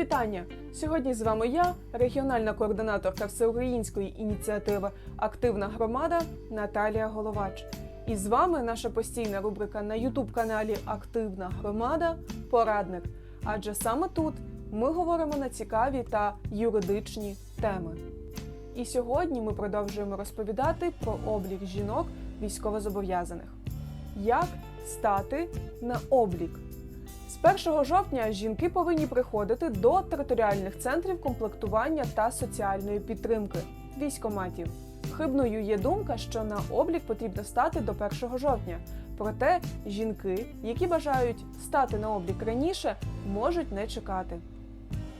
вітання! Сьогодні з вами я, регіональна координаторка всеукраїнської ініціативи Активна громада Наталія Головач. І з вами наша постійна рубрика на youtube каналі Активна громада Порадник. Адже саме тут ми говоримо на цікаві та юридичні теми. І сьогодні ми продовжуємо розповідати про облік жінок військовозобов'язаних. Як стати на облік? З 1 жовтня жінки повинні приходити до територіальних центрів комплектування та соціальної підтримки військоматів. Хибною є думка, що на облік потрібно стати до 1 жовтня. Проте жінки, які бажають стати на облік раніше, можуть не чекати.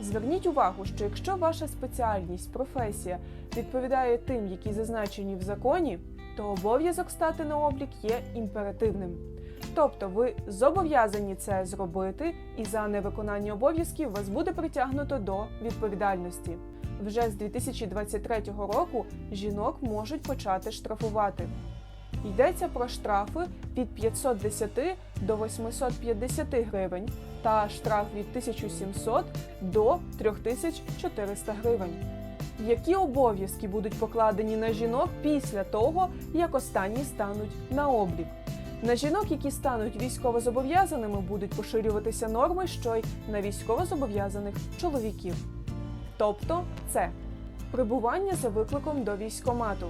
Зверніть увагу, що якщо ваша спеціальність, професія відповідає тим, які зазначені в законі, то обов'язок стати на облік є імперативним. Тобто ви зобов'язані це зробити, і за невиконання обов'язків вас буде притягнуто до відповідальності. Вже з 2023 року жінок можуть почати штрафувати. Йдеться про штрафи від 510 до 850 гривень та штраф від 1700 до 3400 гривень. Які обов'язки будуть покладені на жінок після того, як останні стануть на облік? На жінок, які стануть військовозобов'язаними, будуть поширюватися норми, що й на військовозобов'язаних чоловіків. Тобто, це прибування за викликом до військомату,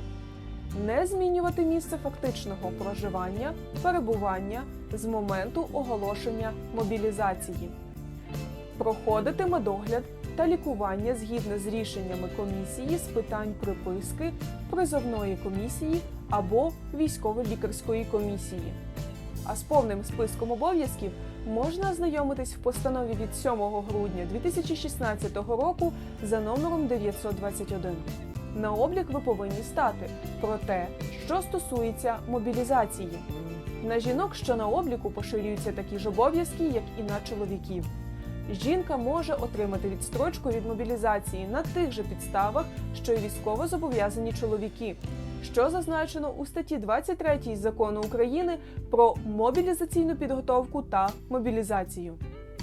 не змінювати місце фактичного проживання, перебування з моменту оголошення мобілізації, проходити медогляд та лікування згідно з рішеннями комісії з питань приписки, призовної комісії або військово-лікарської комісії. А з повним списком обов'язків можна ознайомитись в постанові від 7 грудня 2016 року за номером 921. На облік ви повинні стати про те, що стосується мобілізації. На жінок, що на обліку поширюються такі ж обов'язки, як і на чоловіків. Жінка може отримати відстрочку від мобілізації на тих же підставах, що й військово зобов'язані чоловіки, що зазначено у статті 23 закону України про мобілізаційну підготовку та мобілізацію.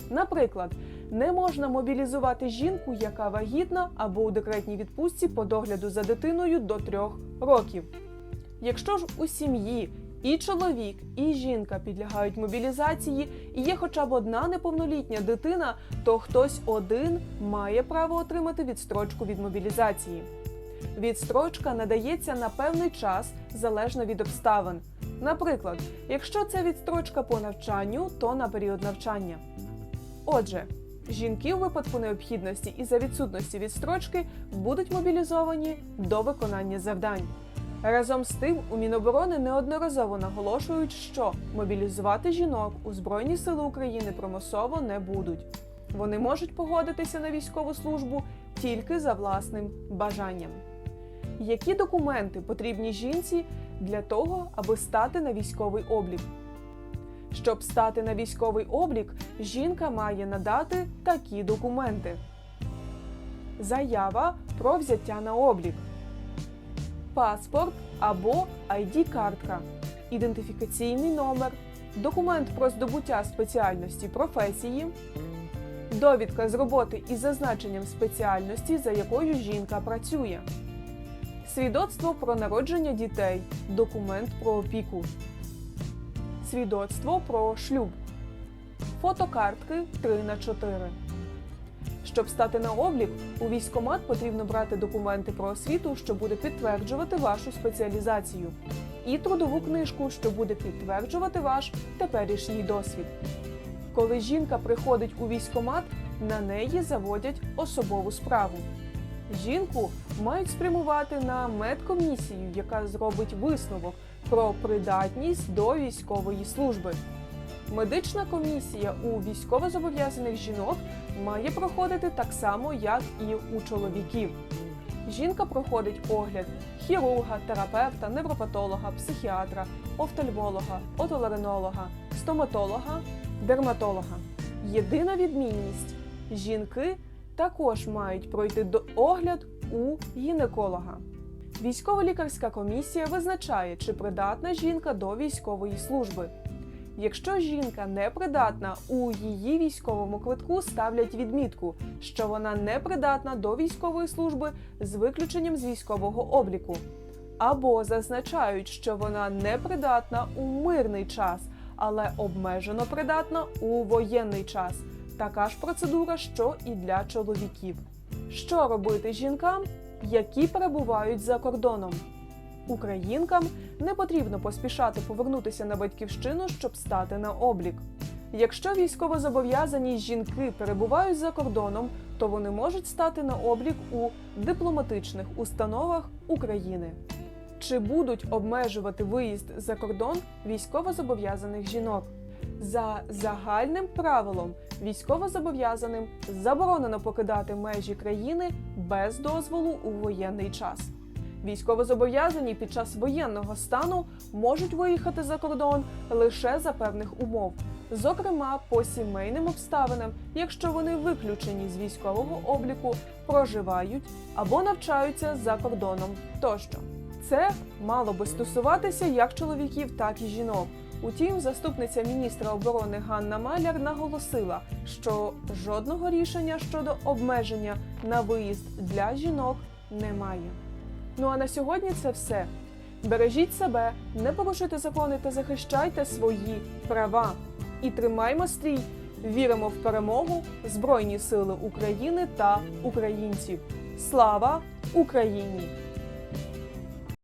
Наприклад, не можна мобілізувати жінку, яка вагітна або у декретній відпустці по догляду за дитиною до трьох років. Якщо ж у сім'ї і чоловік, і жінка підлягають мобілізації, і є хоча б одна неповнолітня дитина, то хтось один має право отримати відстрочку від мобілізації. Відстрочка надається на певний час залежно від обставин. Наприклад, якщо це відстрочка по навчанню, то на період навчання. Отже, жінки у випадку необхідності і за відсутності відстрочки будуть мобілізовані до виконання завдань. Разом з тим, у Міноборони неодноразово наголошують, що мобілізувати жінок у Збройні Сили України примусово не будуть. Вони можуть погодитися на військову службу тільки за власним бажанням. Які документи потрібні жінці для того, аби стати на військовий облік? Щоб стати на військовий облік, жінка має надати такі документи: заява про взяття на облік, паспорт або ID-картка, ідентифікаційний номер, документ про здобуття спеціальності професії, довідка з роботи із зазначенням спеціальності, за якою жінка працює, свідоцтво про народження дітей, документ про опіку, свідоцтво про шлюб, фотокартки 3 на 4 щоб стати на облік, у військкомат потрібно брати документи про освіту, що буде підтверджувати вашу спеціалізацію, і трудову книжку, що буде підтверджувати ваш теперішній досвід. Коли жінка приходить у військкомат, на неї заводять особову справу. Жінку мають спрямувати на медкомісію, яка зробить висновок про придатність до військової служби. Медична комісія у військовозобов'язаних жінок має проходити так само, як і у чоловіків. Жінка проходить огляд хірурга, терапевта, невропатолога, психіатра, офтальмолога, отоларинолога, стоматолога, дерматолога. Єдина відмінність жінки також мають пройти до огляд у гінеколога. Військово-лікарська комісія визначає, чи придатна жінка до військової служби. Якщо жінка непридатна, у її військовому квитку ставлять відмітку, що вона непридатна до військової служби з виключенням з військового обліку, або зазначають, що вона непридатна у мирний час, але обмежено придатна у воєнний час. Така ж процедура, що і для чоловіків. Що робити жінкам, які перебувають за кордоном? Українкам не потрібно поспішати повернутися на батьківщину, щоб стати на облік. Якщо військовозобов'язані жінки перебувають за кордоном, то вони можуть стати на облік у дипломатичних установах України. Чи будуть обмежувати виїзд за кордон військовозобов'язаних жінок? За загальним правилом військовозобов'язаним заборонено покидати межі країни без дозволу у воєнний час. Військовозобов'язані під час воєнного стану можуть виїхати за кордон лише за певних умов, зокрема по сімейним обставинам, якщо вони виключені з військового обліку, проживають або навчаються за кордоном тощо. Це мало би стосуватися як чоловіків, так і жінок. Утім, заступниця міністра оборони Ганна Маляр наголосила, що жодного рішення щодо обмеження на виїзд для жінок немає. Ну а на сьогодні це все. Бережіть себе, не порушуйте закони та захищайте свої права. І тримаймо стрій. Віримо в перемогу, Збройні Сили України та українців. Слава Україні!